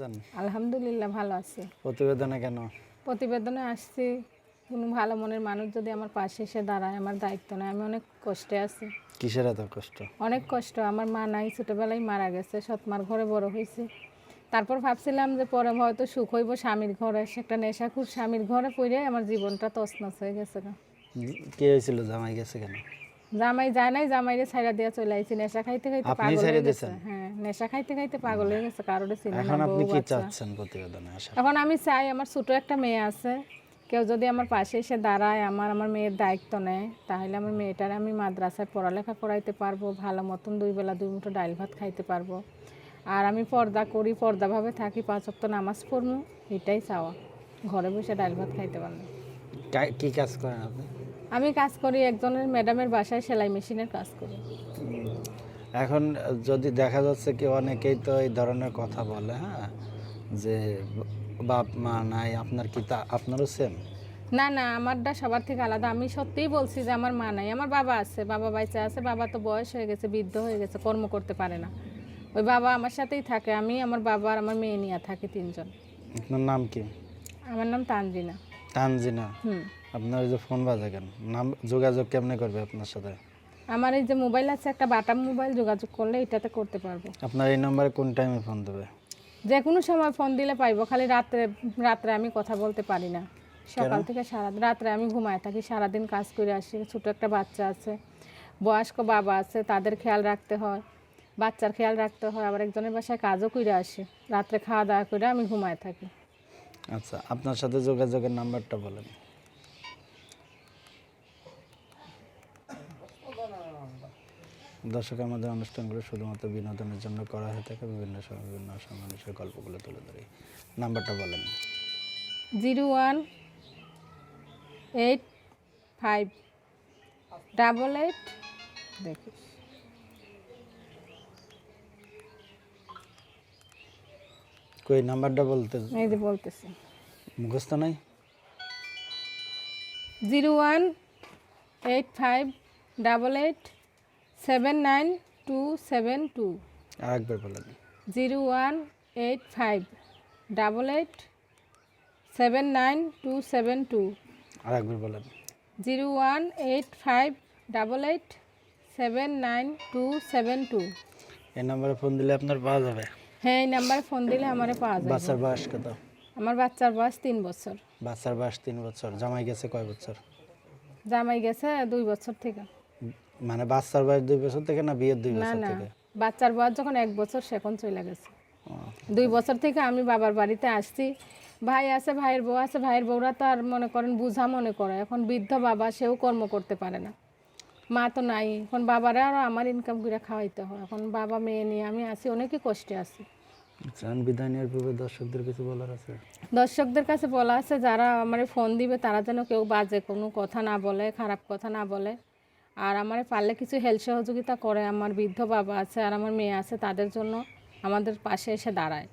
আছেন আলহামদুলিল্লাহ ভালো আছি। প্রতিবেদনে কেন? প্রতিবেদনে আসছি কোনো ভালো মনের মানুষ যদি আমার পাশে এসে দাঁড়ায় আমার দায়িত্ব নেয় আমি অনেক কষ্টে আছি। কিসের এত কষ্ট? অনেক কষ্ট আমার মা নাই ছোটোবেলায় মারা গেছে সৎমার ঘরে বড় হয়েছে। তারপর ভাবছিলাম যে পরে হয়তো সুখ হইব স্বামীর ঘরে সে একটা নেশাখুর স্বামীর ঘরে পড়ে আমার জীবনটা তছনছ হয়ে গেছে। কি হয়েছিল জামাই গেছে কেন? জামাই যায় নাই জামাইরে ছাইরা দিয়া চলে আইছি। নেশা খাইতে খাইতে পাগল হয়ে গেছে। হ্যাঁ নেশা খাইতে খাইতে পাগল হয়ে গেছে কারোর সিনেমা এখন আপনি কি চাচ্ছেন প্রতিবেদনে? আসা এখন আমি চাই আমার ছোট একটা মেয়ে আছে। কেউ যদি আমার পাশে এসে দাঁড়ায় আমার আমার মেয়ের দায়িত্ব নেয় তাহলে আমার মেয়েটার আমি মাদ্রাসায় পড়ালেখা করাইতে পারব ভালো মতন দুই বেলা দুই মুঠো ডাইল ভাত খাইতে পারব। আর আমি পর্দা করি পর্দাভাবে থাকি পাঁচ অক্ত নামাজ পড়ব এটাই চাওয়া। ঘরে বসে ডাইল ভাত খাইতে পারব কি কাজ করেন আপনি? আমি কাজ করি একজনের ম্যাডামের বাসায় সেলাই মেশিনের কাজ করি। এখন যদি দেখা যাচ্ছে কি অনেকেই তো এই ধরনের কথা বলে হ্যাঁ? যে বাপ মা নাই আপনার কি তা আপনারও সেম না না আমারটা সবার থেকে আলাদা। আমি সত্যিই বলছি যে আমার মা নাই। আমার বাবা আছে বাবা বাইচা আছে বাবা তো বয়স হয়ে গেছে বৃদ্ধ হয়ে গেছে কর্ম করতে পারে না। ওই বাবা আমার সাথেই থাকে। আমি আমার বাবা আর আমার মেয়ে নিয়ে থাকি তিনজন। আপনার নাম কি? আমার নাম তানজিনা। তানজিনা আপনার যে ফোন বাজে কেন? নাম যোগাযোগ কেমনে করবে আপনার সাথে? আমার এই যে মোবাইল আছে একটা বাটাম মোবাইল যোগাযোগ করলে এটাতে করতে পারব। আপনার এই নম্বরে কোন টাইমে ফোন দেবে? যে কোনো সময় ফোন দিলে পাইবো খালি রাত্রে রাত্রে আমি কথা বলতে পারি না। সকাল থেকে সারা রাত্রে আমি ঘুমায় থাকি সারাদিন কাজ করে আসি ছোট একটা বাচ্চা আছে বয়স্ক বাবা আছে তাদের খেয়াল রাখতে হয় বাচ্চার খেয়াল রাখতে হয় আবার একজনের বাসায় কাজও করে আসি রাত্রে খাওয়া দাওয়া করে আমি ঘুমায় থাকি। আচ্ছা আপনার সাথে যোগাযোগের নাম্বারটা বলেন। দর্শক আমাদের অনুষ্ঠানগুলো শুধুমাত্র বিনোদনের জন্য করা হয়ে থাকে, বিভিন্ন সময় বিভিন্ন সময় মানুষের গল্পগুলো তুলে ধরি। নাম্বারটা বলেন। Zero one eight five double eight, দেখি। কই নাম্বারটা বলতে এই যে বলতেছি। মুখস্থ নাই? Zero one eight five double eight seven nine two seven two. আর একবার বলেন zero one eight five double eight seven nine two seven two. আর একবার বলেন zero one eight five double eight seven nine two seven two. এই নাম্বারে phone দিলে আপনার পাওয়া যাবে। হ্যাঁ এই নাম্বারে ফোন দিলে আমারে পাওয়া যাবে বাচ্চার বয়স কত? আমার বাচ্চার বয়স তিন বছর। বাচ্চার বয়স তিন বছর জামাই গেছে কয় বছর? জামাই গেছে দুই বছর থেকে। মানে বাচ্চার বয়স দুই বছর থেকে না বিয়ের দুই বছর না থেকে? বাচ্চার বয়স যখন এক বছর সেখন চলে গেছে। দুই বছর থেকে আমি বাবার বাড়িতে আসছি। ভাই আছে ভাইয়ের বউ আছে ভাইয়ের বউরা তো আর মনে করেন বুঝা মনে করে। এখন বৃদ্ধ বাবা সেও কর্ম করতে পারে না। মা তো নাই। এখন বাবারা আরও আমার ইনকাম করে খাওয়াইতে হয়। এখন বাবা মেয়ে নিয়ে আমি আছি অনেকই কষ্টে আছি। চান বিদায় নেওয়ার পূর্বে দর্শকদের কিছু বলার আছে? দর্শকদের কাছে বলা আছে যারা আমার ফোন দিবে তারা যেন কেউ বাজে কোনো কথা না বলে খারাপ কথা না বলে। আর আমার পারলে কিছু হেল্প সহযোগিতা করে। আমার বৃদ্ধ বাবা আছে আর আমার মেয়ে আছে তাদের জন্য আমাদের পাশে এসে দাঁড়ায়।